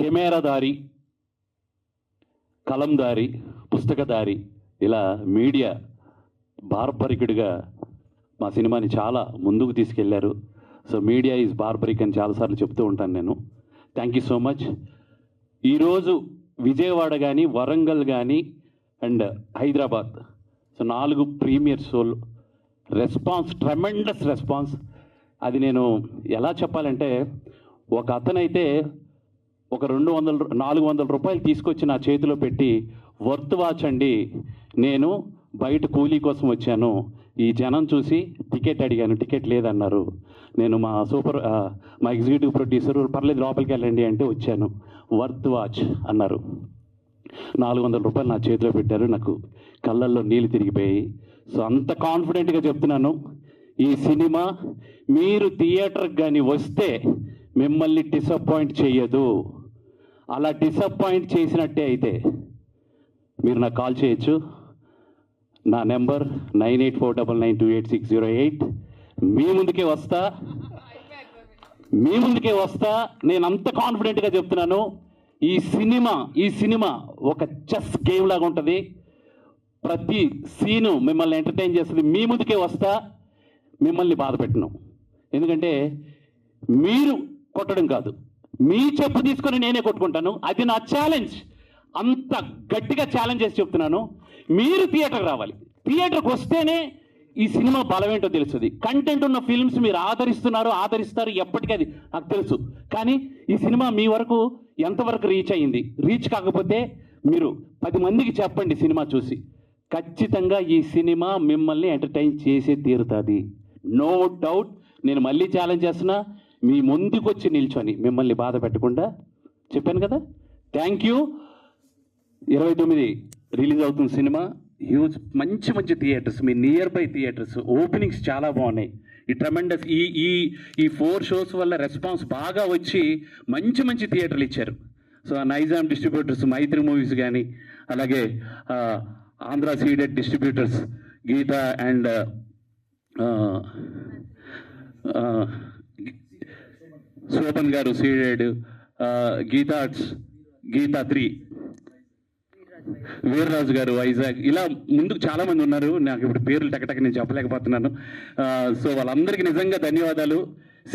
కెమెరాదారి కలందారి పుస్తకదారి ఇలా మీడియా బార్బరికుడిగా మా సినిమాని చాలా ముందుకు తీసుకెళ్ళారు. సో మీడియా ఈజ్ బార్బరిక్ అని చాలాసార్లు చెప్తూ ఉంటాను నేను. థ్యాంక్ యూ సో మచ్ ఈరోజు విజయవాడ కానీ వరంగల్ కానీ అండ్ హైదరాబాద్. సో నాలుగు ప్రీమియర్ షోలు. రెస్పాన్స్ ట్రెమెండస్ రెస్పాన్స్ అది నేను ఎలా చెప్పాలంటే ఒక అతనైతే ఒక రెండు వందల నాలుగు వందల రూపాయలు తీసుకొచ్చి నా చేతిలో పెట్టి వర్త్ వాచ్ అండి నేను బయట కూలీ కోసం వచ్చాను. ఈ జనం చూసి టికెట్ అడిగాను టికెట్ లేదన్నారు. నేను మా సూపర్ మా ఎగ్జిక్యూటివ్ ప్రొడ్యూసర్ పర్లేదు లోపలికి వెళ్ళండి అంటే వచ్చాను. వర్త్ వాచ్ అన్నారు. నాలుగు వందల రూపాయలు నా చేతిలో పెట్టారు. నాకు కళ్ళల్లో నీళ్ళు తిరిగిపోయి సో అంత కాన్ఫిడెంట్గా చెప్తున్నాను. ఈ సినిమా మీరు థియేటర్కి కానీ వస్తే మిమ్మల్ని డిసప్పాయింట్ చేయదు అలా డిసప్పాయింట్ చేసినట్టే అయితే మీరు నాకు కాల్ చేయొచ్చు. నా number nine eight four double nine two eight six zero eight. మీ ముందుకే వస్తా. మీ ముందుకే వస్తా. నేను అంత కాన్ఫిడెంట్గా చెప్తున్నాను. ఈ సినిమా ఈ సినిమా ఒక చెస్ గేమ్ లాగా ఉంటుంది. ప్రతి సీను మిమ్మల్ని ఎంటర్టైన్ చేస్తుంది. మీ ముందుకే వస్తా. మిమ్మల్ని బాధ పెట్టను. ఎందుకంటే మీరు కొట్టడం కాదు. మీ చెప్పు తీసుకొని నేనే కొట్టుకుంటాను. అది నా ఛాలెంజ్ అంత గట్టిగా ఛాలెంజ్ చేసి చెప్తున్నాను. మీరు థియేటర్కి రావాలి. థియేటర్కి వస్తేనే ఈ సినిమా బలమేంటో తెలుస్తుంది. కంటెంట్ ఉన్న ఫిల్మ్స్ మీరు ఆదరిస్తున్నారు ఆదరిస్తారు ఎప్పటికీ అది నాకు తెలుసు. కానీ ఈ సినిమా మీ వరకు ఎంతవరకు రీచ్ అయ్యింది? రీచ్ కాకపోతే మీరు పది మందికి చెప్పండి సినిమా చూసి. ఖచ్చితంగా ఈ సినిమా మిమ్మల్ని ఎంటర్టైన్ చేసే తీరుతుంది. నో డౌట్ నేను మళ్ళీ ఛాలెంజ్ చేస్తున్నా. మీ ముందుకొచ్చి నిల్చొని మిమ్మల్ని బాధ పెట్టకుండా చెప్పాను కదా? థ్యాంక్ యూ ఇరవై తొమ్మిది రిలీజ్ అవుతుంది సినిమా. హ్యూజ్ మంచి మంచి థియేటర్స్ మీ నియర్ బై థియేటర్స్ ఓపెనింగ్స్ చాలా బాగున్నాయి. ఈ ట్రమెండస్ ఈ ఈ ఈ ఫోర్ షోస్ వల్ల రెస్పాన్స్ బాగా వచ్చి మంచి మంచి థియేటర్లు ఇచ్చారు. సో ఆ నైజాం డిస్ట్రిబ్యూటర్స్ మైత్రి మూవీస్ కానీ అలాగే Andhra ceded distributors Geetha and Sopan గారు ceded Geetha arts Geetha three. Veerraju గారు వైజాగ్. ఇలా ముందుకు చాలా మంది ఉన్నారు. నాకు ఇప్పుడు పేర్లు టకటక నేను చెప్పలేకపోతున్నాను. సో వాళ్ళందరికీ నిజంగా ధన్యవాదాలు.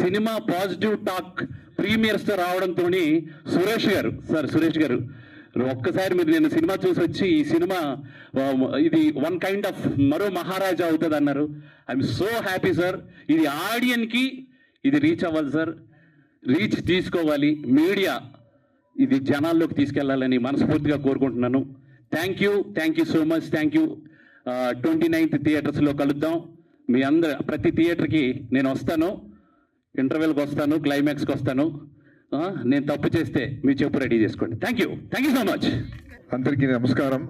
సినిమా పాజిటివ్ టాక్ ప్రీమియర్స్తో రావడంతో సురేష్ గారు సార్ సురేష్ గారు ఒక్కసారి మీరు నేను సినిమా చూసి వచ్చి ఈ సినిమా ఇది వన్ కైండ్ ఆఫ్ మరో మహారాజా అవుతుంది అన్నారు ఐఎమ్ సో హ్యాపీ సార్. ఇది ఆడియన్కి ఇది రీచ్ అవ్వాలి సార్. రీచ్ తీసుకోవాలి. మీడియా ఇది జనాల్లోకి తీసుకెళ్ళాలని మనస్ఫూర్తిగా కోరుకుంటున్నాను. Thank you thank you so much thank you twenty ninth థియేటర్స్లో కలుద్దాం. మీ అందరు ప్రతి థియేటర్కి నేను వస్తాను. ఇంటర్వెల్కి వస్తాను క్లైమాక్స్కి వస్తాను. నేను తప్పు చేస్తే మీ చెప్పు రెడీ చేసుకోండి. Thank you thank you so much అందరికీ నమస్కారం.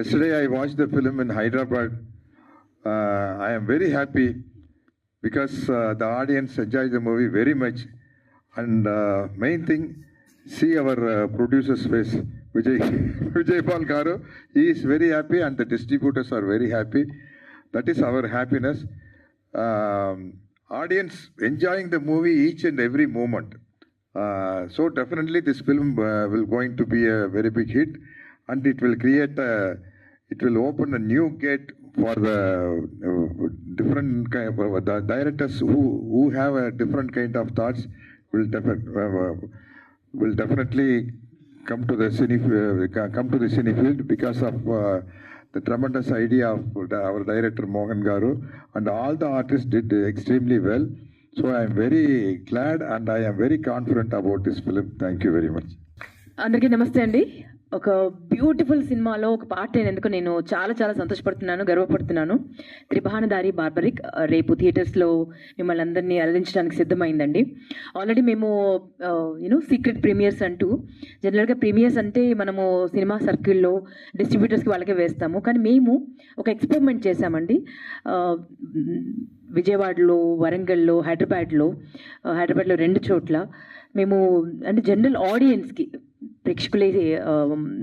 Yesterday I watch the film in Hyderabad I very happy because the audience enjoy And uh, main thing, see our uh, producer's face, Vijay, Vijay Paul Garu. He is very happy and the distributors are very happy. That is our happiness. Um, audience enjoying the movie each and every moment. Uh, so definitely this film uh, will going to be a very big hit and it will create, a, it will open a new gate for the uh, different kind of uh, directors who, who have a different kind of thoughts will definitely will definitely come to the cine come to the cine field because of uh, the tremendous idea of our director Mohan Garu and all the artists did extremely well. So I am very glad and I am very confident about this film. Thank you very much. అందరికీ నమస్తే అండి ఒక beautiful సినిమాలో ఒక part అయినందుకు నేను చాలా చాలా సంతోషపడుతున్నాను గర్వపడుతున్నాను. త్రిభానదారి బార్బరిక్ రేపు థియేటర్స్లో మిమ్మల్ని అందరినీ అలరించడానికి సిద్ధమైందండి. ఆల్రెడీ మేము యూనో సీక్రెట్ ప్రీమియర్స్ అంటూ జనరల్గా ప్రీమియర్స్ అంటే మనము సినిమా సర్కిల్లో డిస్ట్రిబ్యూటర్స్కి వాళ్ళకే వేస్తాము. కానీ మేము ఒక ఎక్స్పెరిమెంట్ చేశామండి. విజయవాడలో వరంగల్లో హైదరాబాద్లో హైదరాబాద్లో రెండు చోట్ల మేము అంటే జనరల్ ఆడియన్స్కి ప్రేక్షకులే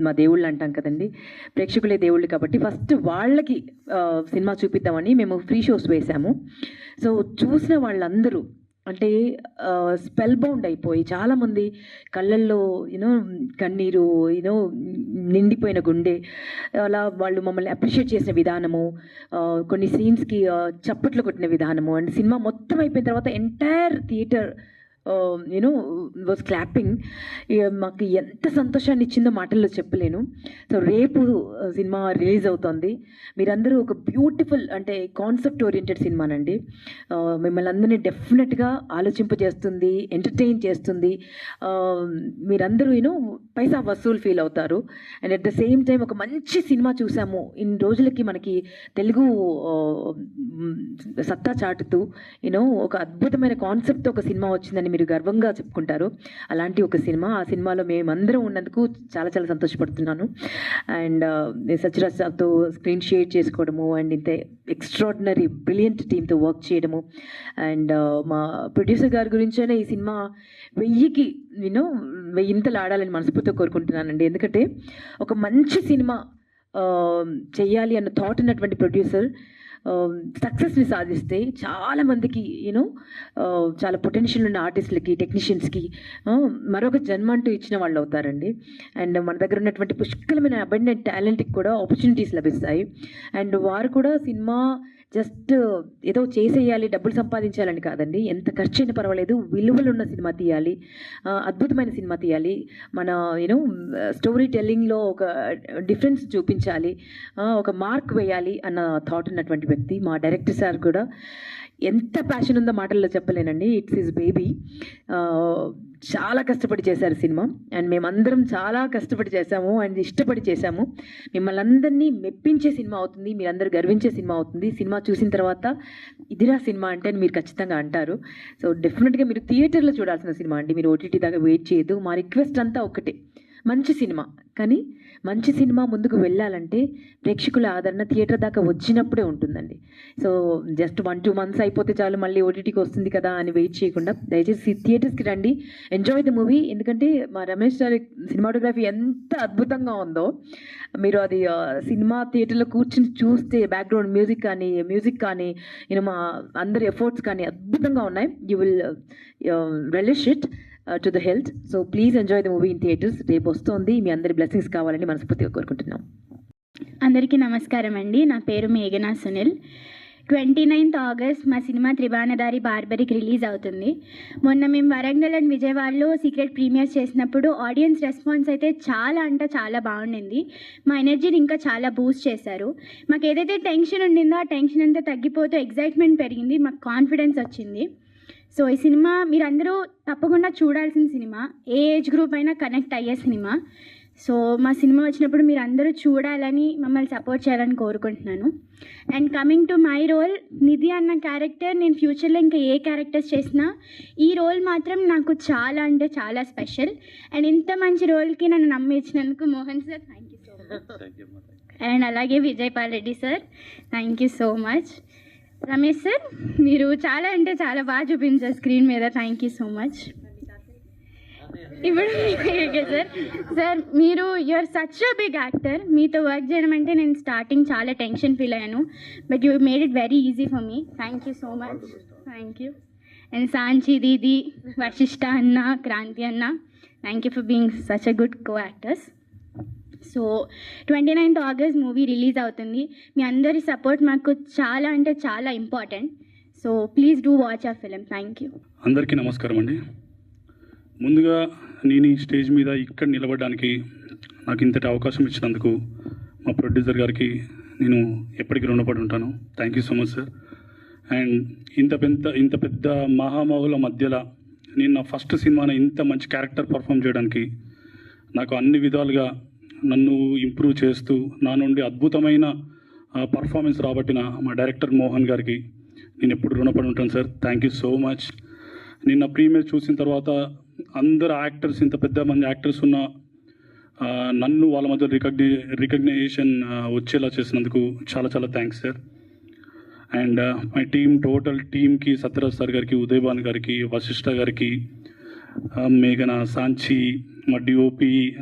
మా దేవుళ్ళు అంటాం కదండి. ప్రేక్షకులే దేవుళ్ళు కాబట్టి ఫస్ట్ వాళ్ళకి సినిమా చూపిద్దామని మేము ఫ్రీ షోస్ వేశాము. సో చూసిన వాళ్ళందరూ అంటే స్పెల్ బౌండ్ అయిపోయి చాలామంది కళ్ళల్లో యూనో కన్నీరు యూనో నిండిపోయిన గుండె అలా వాళ్ళు మమ్మల్ని అప్రిషియేట్ చేసిన విధానము కొన్ని సీన్స్కి చప్పట్లు కొట్టిన విధానము అండ్ సినిమా మొత్తం అయిపోయిన తర్వాత ఎంటైర్ థియేటర్ నేను uh, వాజ్ క్లాపింగ్ మాకు ఎంత సంతోషాన్ని ఇచ్చిందో మాటల్లో చెప్పలేను. సో రేపు uh, సినిమా రిలీజ్ అవుతుంది. మీరందరూ ఒక బ్యూటిఫుల్ అంటే కాన్సెప్ట్ ఓరియంటెడ్ సినిమానండి. మిమ్మల్ని అందరినీ డెఫినెట్గా ఆలోచింపజేస్తుంది ఎంటర్టైన్ చేస్తుంది. మీరందరూ నేను పైసా వసూలు ఫీల్ అవుతారు. And at the same time ఒక మంచి సినిమా చూసాము. ఇన్ని రోజులకి మనకి తెలుగు సత్తా చాటుతూ యూనో ఒక అద్భుతమైన కాన్సెప్ట్తో ఒక సినిమా వచ్చిందని మీరు గర్వంగా చెప్పుకుంటారు. అలాంటి ఒక సినిమా ఆ సినిమాలో మేమందరం ఉన్నందుకు చాలా చాలా సంతోషపడుతున్నాను. అండ్ uh, సత్యరాజ్ సార్తో స్క్రీన్ షేర్ చేసుకోవడము అండ్ ఇంత ఎక్స్ట్రాడినరీ బ్రిలియంట్ టీంతో వర్క్ చేయడము. అండ్ uh, మా ప్రొడ్యూసర్ గారి గురించైనా ఈ సినిమా వెయ్యికి నేను వెయ్యింతలు ఆడాలని మనస్ఫూర్తిగా కోరుకుంటున్నానండి. ఎందుకంటే ఒక మంచి సినిమా uh, చేయాలి అన్న థాట్ ఉన్నటువంటి ప్రొడ్యూసర్ Um, సక్సెస్ని సాధిస్తే చాలామందికి యూనో చాలా పొటెన్షియల్ um, ఉన్న ఆర్టిస్టులకి టెక్నీషియన్స్కి um, మరొక జన్మ అంటూ ఇచ్చిన వాళ్ళు అవుతారండి. అండ్ మన దగ్గర ఉన్నటువంటి పుష్కలమైన అబండెంట్ టాలెంట్కి కూడా ఆపర్చునిటీస్ లభిస్తాయి. అండ్ వారు కూడా సినిమా జస్ట్ ఏదో చేసేయాలి డబ్బులు సంపాదించాలని కాదండి. ఎంత ఖర్చు అయినా పర్వాలేదు విలువలు ఉన్న సినిమా తీయాలి అద్భుతమైన సినిమా తీయాలి. మన యూనో స్టోరీ టెల్లింగ్లో ఒక డిఫరెన్స్ చూపించాలి ఒక మార్క్ వేయాలి అన్న థాట్ ఉన్నటువంటి వ్యక్తి మా డైరెక్టర్ సార్ కూడా. ఎంత ప్యాషన్ ఉందో మాటల్లో చెప్పలేనండి. ఇట్స్ ఇస్ బేబీ చాలా కష్టపడి చేశారు సినిమా. అండ్ మేమందరం చాలా కష్టపడి చేశాము. అండ్ ఇష్టపడి చేశాము. మిమ్మల్ని అందరినీ మెప్పించే సినిమా అవుతుంది. మీరందరూ గర్వించే సినిమా అవుతుంది. సినిమా చూసిన తర్వాత ఇదిరా సినిమా అంటే అని మీరు ఖచ్చితంగా అంటారు. సో డెఫినెట్గా మీరు థియేటర్లో చూడాల్సిన సినిమా అండి. మీరు ఓటీటీ దాకా వెయిట్ చేయదు మా రిక్వెస్ట్ అంతా ఒకటే మంచి సినిమా. కానీ మంచి సినిమా ముందుకు వెళ్ళాలంటే ప్రేక్షకుల ఆదరణ థియేటర్ దాకా వచ్చినప్పుడే ఉంటుందండి. So just one two months అయిపోతే చాలు మళ్ళీ ఓటీటీకి వస్తుంది కదా అని వెయిట్ చేయకుండా దయచేసి థియేటర్స్కి రండి. Enjoy the movie. ఎందుకంటే మా రమేష్ గారి సినిమాటోగ్రఫీ ఎంత అద్భుతంగా ఉందో మీరు అది సినిమా థియేటర్లో కూర్చుని చూస్తే బ్యాక్గ్రౌండ్ మ్యూజిక్ కానీ మ్యూజిక్ కానీ నేను మా అందరి ఎఫర్ట్స్ కానీ అద్భుతంగా ఉన్నాయి. You will relish it to the health so please enjoy the movie in theatres రేపు వస్తుంది. మీ అందరి బ్లెస్సింగ్స్ కావాలని మనస్ఫూర్తిగా కోరుకుంటున్నాం. అందరికీ నమస్కారం అండి. నా పేరు మేఘనా సునీల్. ట్వంటీ నైన్త్ ఆగస్ట్ మా సినిమా త్రిబాణదారి బార్బరికి రిలీజ్ అవుతుంది. మొన్న మేము వరంగల్ అండ్ విజయవాడలో సీక్రెట్ ప్రీమియర్స్ చేసినప్పుడు ఆడియన్స్ రెస్పాన్స్ అయితే చాలా అంటే చాలా బాగుండింది. మా ఎనర్జీని ఇంకా చాలా బూస్ట్ చేశారు. మాకు ఏదైతే టెన్షన్ ఉండిందో ఆ టెన్షన్ అంతా తగ్గిపోతూ ఎగ్జైట్మెంట్ పెరిగింది. మాకు కాన్ఫిడెన్స్ వచ్చింది. సో ఈ సినిమా మీరందరూ తప్పకుండా చూడాల్సిన సినిమా. ఏ ఏజ్ గ్రూప్ అయినా కనెక్ట్ అయ్యే సినిమా. సో మా సినిమా వచ్చినప్పుడు మీరు అందరూ చూడాలని మమ్మల్ని సపోర్ట్ చేయాలని కోరుకుంటున్నాను. And coming to my role Nidhi అన్న క్యారెక్టర్ నేను ఫ్యూచర్లో ఇంకా ఏ క్యారెక్టర్స్ చేసినా ఈ రోల్ మాత్రం నాకు చాలా అంటే చాలా స్పెషల్. అండ్ ఇంత మంచి రోల్కి నన్ను నమ్మించినందుకు Mohan sir thank you so much and అలాగే Vijay Pal Reddy sir thank you so much Ramesh sir మీరు చాలా అంటే చాలా బాగా చూపించారు స్క్రీన్ మీద. థ్యాంక్ యూ సో మచ్ ఇప్పుడు ఓకే సార్. సార్ మీరు your such a big actor మీతో వర్క్ చేయడం అంటే నేను స్టార్టింగ్ చాలా టెన్షన్ ఫీల్ అయ్యాను. But you made it very easy for me thank you so much thank you and Sanchi Didi Vasishta అన్న క్రాంతి అన్న thank you for being such a good co actors so twenty ninth August movie release అవుతుంది. మీ అందరి support మాకు చాలా అంటే చాలా important. So please do watch a film. Thank you. అందరికీ నమస్కారం అండి. ముందుగా నేను ఈ స్టేజ్ మీద ఇక్కడ నిలబడడానికి నాకు ఇంతటి అవకాశం ఇచ్చినందుకు మా ప్రొడ్యూసర్ గారికి నేను ఎప్పటికీ రుణపడి ఉంటాను. Thank you so much sir. And ఇంత పెద్ద ఇంత పెద్ద మహామహుల మధ్యలో నేను నా ఫస్ట్ సినిమాని ఇంత మంచి క్యారెక్టర్ పర్ఫామ్ చేయడానికి నాకు అన్ని విధాలుగా నన్ను ఇంప్రూవ్ చేస్తూ నా నుండి అద్భుతమైన పర్ఫార్మెన్స్ రాబట్టిన మా డైరెక్టర్ మోహన్ గారికి నేను ఎప్పుడు రుణపడి ఉంటాను sir. Thank you so much నిన్న ప్రీమియర్ చూసిన తర్వాత అందరు యాక్టర్స్ ఇంత పెద్ద మంది యాక్టర్స్ ఉన్న నన్ను వాళ్ళ మధ్య రికగ్ని రికగ్నైజేషన్ వచ్చేలా చేసినందుకు చాలా చాలా thanks sir. And my team total టీమ్కి సత్యరాజ్ సార్ గారికి ఉదయభాన్ గారికి వశిష్ఠ గారికి మేఘన సాంచి మా DOP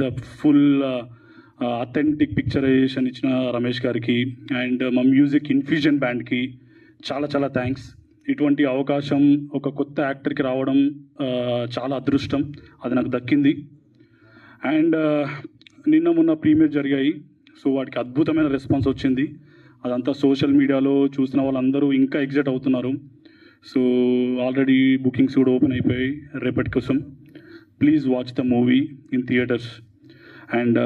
the full authentic picturisation ఇచ్చిన రమేష్ గారికి అండ్ మా మ్యూజిక్ ఇన్ఫ్యూజన్ బ్యాండ్కి చాలా చాలా థ్యాంక్స్. ఇటువంటి అవకాశం ఒక కొత్త యాక్టర్కి రావడం చాలా అదృష్టం. అది నాకు దక్కింది. అండ్ నిన్న మొన్న ప్రీమియర్ జరిగాయి. సో వాటికి అద్భుతమైన రెస్పాన్స్ వచ్చింది. అదంతా సోషల్ మీడియాలో చూసిన వాళ్ళందరూ ఇంకా ఎగ్జైట్ అవుతున్నారు. సో ఆల్రెడీ బుకింగ్స్ కూడా ఓపెన్ అయిపోయాయి రేపటి కోసం. Please watch the movie in theatres and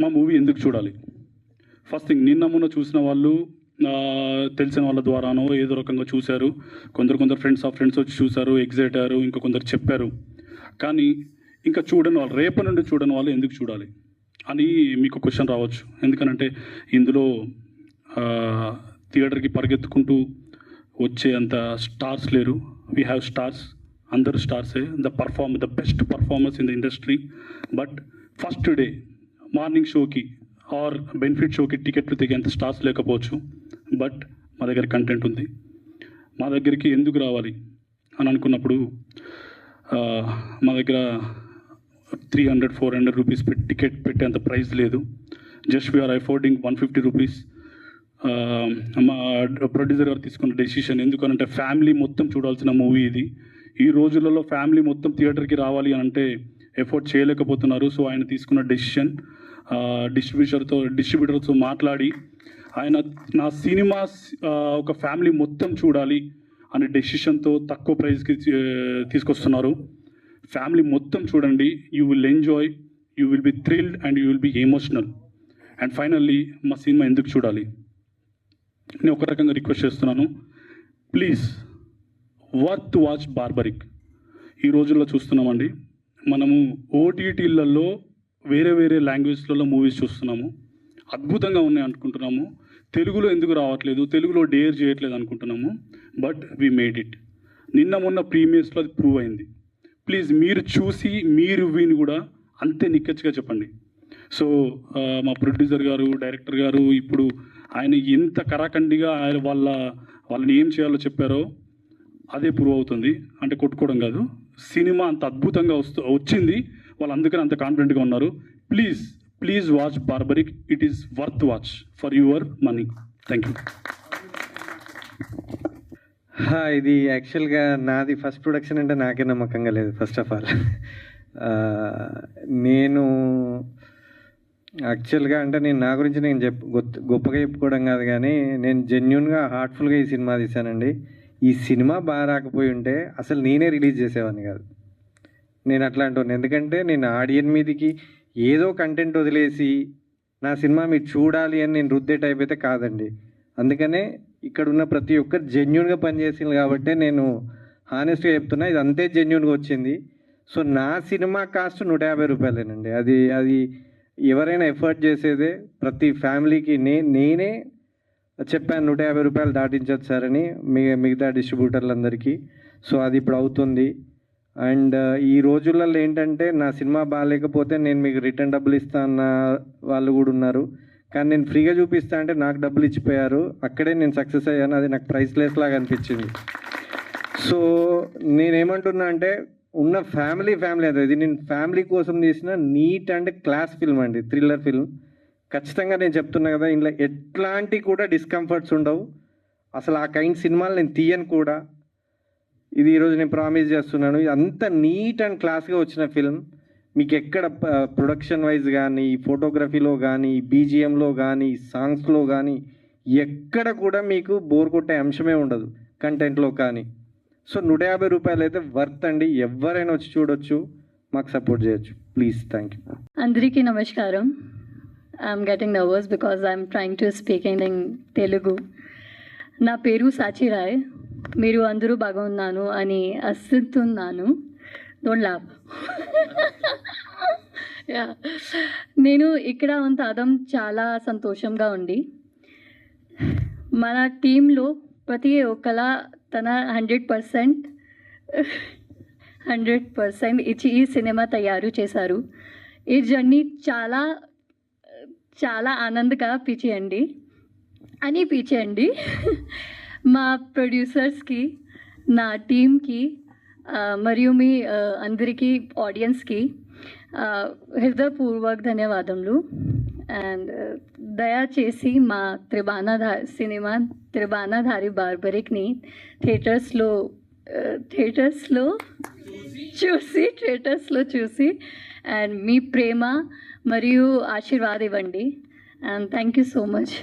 మా మూవీ ఎందుకు చూడాలి? ఫస్ట్ థింగ్ నిన్న మొన్న చూసిన వాళ్ళు తెలిసిన వాళ్ళ ద్వారానో ఏదో రకంగా చూశారు. కొందరు కొందరు ఫ్రెండ్స్ ఆఫ్ ఫ్రెండ్స్ వచ్చి చూశారు ఎగ్జైట్ అయ్యారు ఇంకా కొందరు చెప్పారు. కానీ ఇంకా చూడని వాళ్ళు రేపటి నుండి చూడని వాళ్ళు ఎందుకు చూడాలి? అని మీకు క్వశ్చన్ రావచ్చు. ఎందుకనంటే ఇందులో థియేటర్కి పరిగెత్తుకుంటూ వచ్చే అంత స్టార్స్ లేరు. వీ హ్యావ్ స్టార్స్ అందరు స్టార్సే the perform the best performers in the industry but first day morning షోకి ఆర్ బెనిఫిట్ షోకి టికెట్లు తెగేంత స్టార్స్ లేకపోవచ్చు. బట్ మా దగ్గర కంటెంట్ ఉంది. మా దగ్గరికి ఎందుకు రావాలి అని అనుకున్నప్పుడు మా దగ్గర three hundred four hundred rupees పెట్టి టికెట్ పెట్టేంత ప్రైస్ లేదు. Just we are affording one fifty rupees మా ప్రొడ్యూసర్ గారు తీసుకున్న డెసిషన్ ఎందుకనంటే ఫ్యామిలీ మొత్తం చూడాల్సిన మూవీ ఇది. ఈ రోజులలో ఫ్యామిలీ మొత్తం థియేటర్కి రావాలి అని అంటే ఎఫోర్డ్ చేయలేకపోతున్నారు. సో ఆయన తీసుకున్న డెసిషన్ డిస్ట్రిబ్యూటర్తో డిస్ట్రిబ్యూటర్తో మాట్లాడి ఆయన నా సినిమా ఒక ఫ్యామిలీ మొత్తం చూడాలి అనే డెసిషన్తో తక్కువ ప్రైస్కి తీసుకొస్తున్నారు. ఫ్యామిలీ మొత్తం చూడండి. You will enjoy you will be thrilled and you will be emotional and finally మా సినిమా ఎందుకు చూడాలి? నేను ఒక రకంగా రిక్వెస్ట్ చేస్తున్నాను. ప్లీజ్ వర్త్ వాచ్ బార్బరిక్ ఈ రోజుల్లో చూస్తున్నామండి. మనము ఓటీటీలలో వేరే వేరే లాంగ్వేజ్లలో మూవీస్ చూస్తున్నాము. అద్భుతంగా ఉన్నాయి అనుకుంటున్నాము. తెలుగులో ఎందుకు రావట్లేదు? తెలుగులో డేర్ చేయట్లేదు అనుకుంటున్నాము. బట్ వీ మేడ్ ఇట్ నిన్న మొన్న ప్రీమియర్స్లో అది ప్రూవ్ అయింది. ప్లీజ్ మీరు చూసి మీరు విని కూడా అంతే నిక్కచ్చిగా చెప్పండి. సో మా ప్రొడ్యూసర్ గారు డైరెక్టర్ గారు ఇప్పుడు ఆయన ఎంత కరాఖండిగా ఆయన వాళ్ళ వాళ్ళని ఏం చేయాలో చెప్పారో అదే ప్రూవ్ అవుతుంది. అంటే కొట్టుకోవడం కాదు. సినిమా అంత అద్భుతంగా వస్తూ వచ్చింది. వాళ్ళు అందుకని అంత కాన్ఫిడెంట్గా ఉన్నారు. Please please watch Barbarik it is worth watch for your money thank you ఇది యాక్చువల్గా నాది ఫస్ట్ ప్రొడక్షన్ అంటే నాకే నమ్మకంగా లేదు ఫస్ట్ ఆఫ్ ఆల్ నేను యాక్చువల్గా అంటే నేను నా గురించి నేను చెప్ గొప్పగా చెప్పుకోవడం కాదు కానీ నేను జెన్యున్గా హార్ట్ఫుల్గా ఈ సినిమా తీశానండి. ఈ సినిమా బాగా రాకపోయి ఉంటే అసలు నేనే రిలీజ్ చేసేవాడిని కాదు. నేను అట్లా అంటాను ఎందుకంటే నేను ఆడియన్ మీదకి ఏదో కంటెంట్ వదిలేసి నా సినిమా మీరు చూడాలి అని నేను రుద్దే టైప్ అయితే కాదండి. అందుకనే ఇక్కడ ఉన్న ప్రతి ఒక్కరు జెన్యున్గా పనిచేసింది కాబట్టి నేను హానెస్ట్గా చెప్తున్నా ఇది అంతే జెన్యున్గా వచ్చింది. సో నా సినిమా కాస్ట్ నూట యాభై రూపాయలేనండి. అది అది ఎవరైనా ఎఫర్ట్ చేసేదే ప్రతి ఫ్యామిలీకి నే నేనే చెప్పాను నూట యాభై రూపాయలు దాటించదు సార్ అని మీ మిగతా డిస్ట్రిబ్యూటర్లందరికీ. సో అది ఇప్పుడు అవుతుంది. అండ్ ఈ రోజులలో ఏంటంటే నా సినిమా బాగాలేకపోతే నేను మీకు రిటర్న్ డబ్బులు ఇస్తా అన్న వాళ్ళు కూడా ఉన్నారు. కానీ నేను ఫ్రీగా చూపిస్తా అంటే నాకు డబ్బులు ఇచ్చిపోయారు. అక్కడే నేను సక్సెస్ అయ్యాను. అది నాకు ప్రైస్లెస్ లాగా అనిపించింది. సో నేనేమంటున్నా అంటే ఉన్న ఫ్యామిలీ ఫ్యామిలీ అంటే ఇది నేను ఫ్యామిలీ కోసం తీసిన నీట్ అండ్ క్లాస్ ఫిల్మ్ అండి. Thriller film. ఖచ్చితంగా నేను చెప్తున్నా కదా ఇందులో ఎట్లాంటి కూడా డిస్కంఫర్ట్స్ ఉండవు. అసలు ఆ కైండ్ సినిమాలు నేను తీయను కూడా. ఇది ఈరోజు నేను ప్రామిస్ చేస్తున్నాను. ఇది అంత నీట్ అండ్ క్లాస్గా వచ్చిన ఫిల్మ్ మీకు ఎక్కడ ప్రొడక్షన్ వైజ్ కానీ ఫోటోగ్రఫీలో కానీ బీజిఎంలో కానీ సాంగ్స్లో కానీ ఎక్కడ కూడా మీకు బోర్ కొట్టే అంశమే ఉండదు. కంటెంట్లో కానీ. సో నూట యాభై రూపాయలు అయితే వర్త్ అండి. ఎవరైనా వచ్చి చూడొచ్చు మాకు సపోర్ట్ చేయొచ్చు. ప్లీజ్ థ్యాంక్ యూ అందరికీ నమస్కారం. I'm getting nervous because I'm trying to speak in Telugu నా పేరు సాచి రాయ్. మీరు అందరూ బాగున్నాను అని అస్తున్నాను డోంట్ లావ్ నేను ఇక్కడ ఉండడం చాలా సంతోషంగా ఉండి మన టీంలో ప్రతి ఒక్కలా తన హండ్రెడ్ పర్సెంట్ హండ్రెడ్ పర్సెంట్ ఇచ్చి ఈ సినిమా తయారు చేశారు. ఈ జర్నీ చాలా చాలా ఆనందంగా పిచేయండి అని పిచేయండి మా ప్రొడ్యూసర్స్కి నా టీమ్కి మరియు మీ అందరికీ ఆడియన్స్కి హృదయపూర్వక ధన్యవాదములు. అండ్ uh, దయచేసి మా త్రిబాణాధా సినిమా త్రిబాణాధారి బార్బరిక్ని థియేటర్స్లో uh, థియేటర్స్లో చూసి థియేటర్స్లో చూసి అండ్ మీ ప్రేమ మరియు ఆశీర్వాదం ఇవ్వండి. And thank you so much